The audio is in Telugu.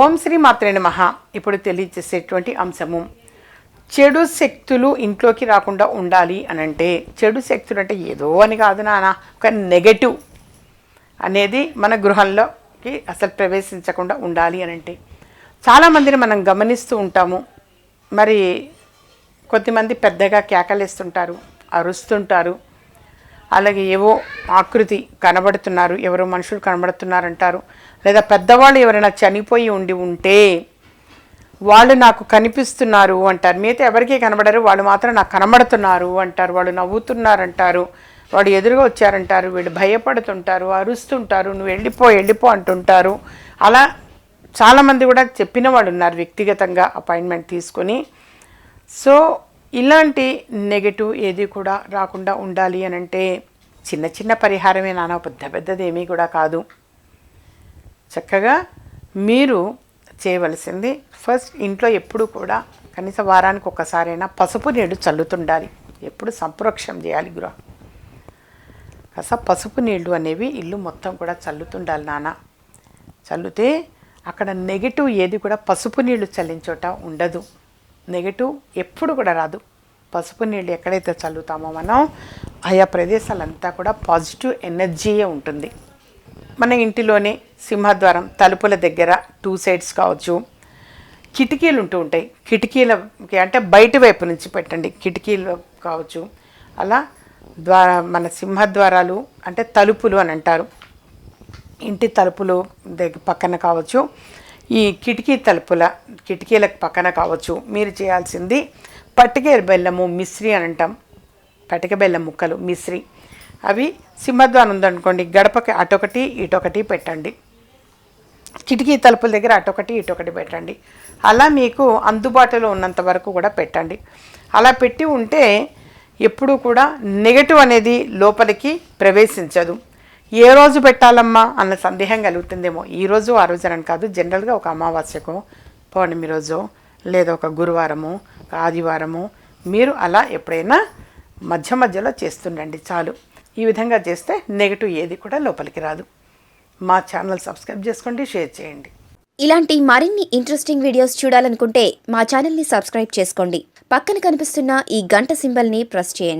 ఓం శ్రీ మాత్రే మహా ఇప్పుడు తెలియజేసేటువంటి అంశము చెడు శక్తులు ఇంట్లోకి రాకుండా ఉండాలి అని అంటే చెడు శక్తులు అంటే ఏదో అని కాదు నాన్న ఒక నెగటివ్ అనేది మన గృహంలోకి అసలు ప్రవేశించకుండా ఉండాలి అని అంటే చాలామందిని మనం గమనిస్తూ ఉంటాము. మరి కొద్దిమంది పెద్దగా కేకలేస్తుంటారు అరుస్తుంటారు. అలాగే ఏవో ఆకృతి కనబడుతున్నారు ఎవరో మనుషులు కనబడుతున్నారంటారు. లేదా పెద్దవాళ్ళు ఎవరైనా చనిపోయి ఉండి ఉంటే వాళ్ళు నాకు కనిపిస్తున్నారు అంటారు. మిగతా ఎవరికీ కనబడరు వాళ్ళు మాత్రం నాకు కనబడుతున్నారు అంటారు. వాళ్ళు నవ్వుతున్నారంటారు వాడు ఎదురుగా వచ్చారంటారు వీళ్ళు భయపడుతుంటారు అరుస్తుంటారు నువ్వు వెళ్ళిపో వెళ్ళిపో అంటుంటారు. అలా చాలామంది కూడా చెప్పిన వాళ్ళు ఉన్నారు వ్యక్తిగతంగా అపాయింట్మెంట్ తీసుకొని. సో ఇలాంటి నెగటివ్ ఏది కూడా రాకుండా ఉండాలి అని అంటే చిన్న చిన్న పరిహారమే నాన్న పెద్ద పెద్దది ఏమీ కూడా కాదు. చక్కగా మీరు చేయవలసింది ఫస్ట్ ఇంట్లో ఎప్పుడు కూడా కనీస వారానికి ఒక్కసారైనా పసుపు నీళ్ళు చల్లుతుండాలి. ఎప్పుడు సంప్రోక్షం చేయాలి గృహ కాస్త పసుపు నీళ్ళు అనేవి ఇల్లు మొత్తం కూడా చల్లుతుండాలి నాన్న. చల్లితే అక్కడ నెగిటివ్ ఏది కూడా పసుపు నీళ్ళు చల్లించోట ఉండదు. నెగటివ్ ఎప్పుడు కూడా రాదు. పసుపు నీళ్ళు ఎక్కడైతే చల్లుతామో మనం ఆయా ప్రదేశాలంతా కూడా పాజిటివ్ ఎనర్జీయే ఉంటుంది. మన ఇంటిలోనే సింహద్వారం తలుపుల దగ్గర టూ సైడ్స్ కావచ్చు. కిటికీలు ఉంటూ ఉంటాయి. కిటికీలకి అంటే బయట వైపు నుంచి పెట్టండి. కిటికీలు కావచ్చు. అలా ద్వార మన సింహద్వారాలు అంటే తలుపులు అని అంటారు. ఇంటి తలుపులు దగ్గర పక్కన కావచ్చు. ఈ కిటికీ తలుపుల కిటికీలకు పక్కన కావచ్చు మీరు చేయాల్సింది పట్టిక బెల్లము మిశ్రీ అని అంటాం. పటిక బెల్లం ముక్కలు మిశ్రీ. అవి సింహద్వారం ఉందనుకోండి గడపకి అటొకటి ఇటొకటి పెట్టండి. కిటికీ తలుపుల దగ్గర అటొకటి ఇటొకటి పెట్టండి. అలా మీకు అందుబాటులో ఉన్నంత వరకు కూడా పెట్టండి. అలా పెట్టి ఉంటే ఎప్పుడూ కూడా నెగటివ్ అనేది లోపలికి ప్రవేశించదు. ఏ రోజు పెట్టాలమ్మా అన్న సందేహం కలుగుతుందేమో. ఈ రోజు ఆ రోజు అని కాదు జనరల్గా ఒక అమావాస్యకో పౌర్ణమి రోజు లేదా ఒక గురువారము ఆదివారము మీరు అలా ఎప్పుడైనా మధ్య మధ్యలో చేస్తుండండి చాలు. ఈ విధంగా చేస్తే నెగటివ్ ఏది కూడా లోపలికి రాదు. మా ఛానల్ సబ్స్క్రైబ్ చేసుకోండి షేర్ చేయండి. ఇలాంటి మరిన్ని ఇంట్రెస్టింగ్ వీడియోస్ చూడాలనుకుంటే మా ఛానల్ని సబ్స్క్రైబ్ చేసుకోండి. పక్కన కనిపిస్తున్న ఈ గంట సింబల్ని ప్రెస్ చేయండి.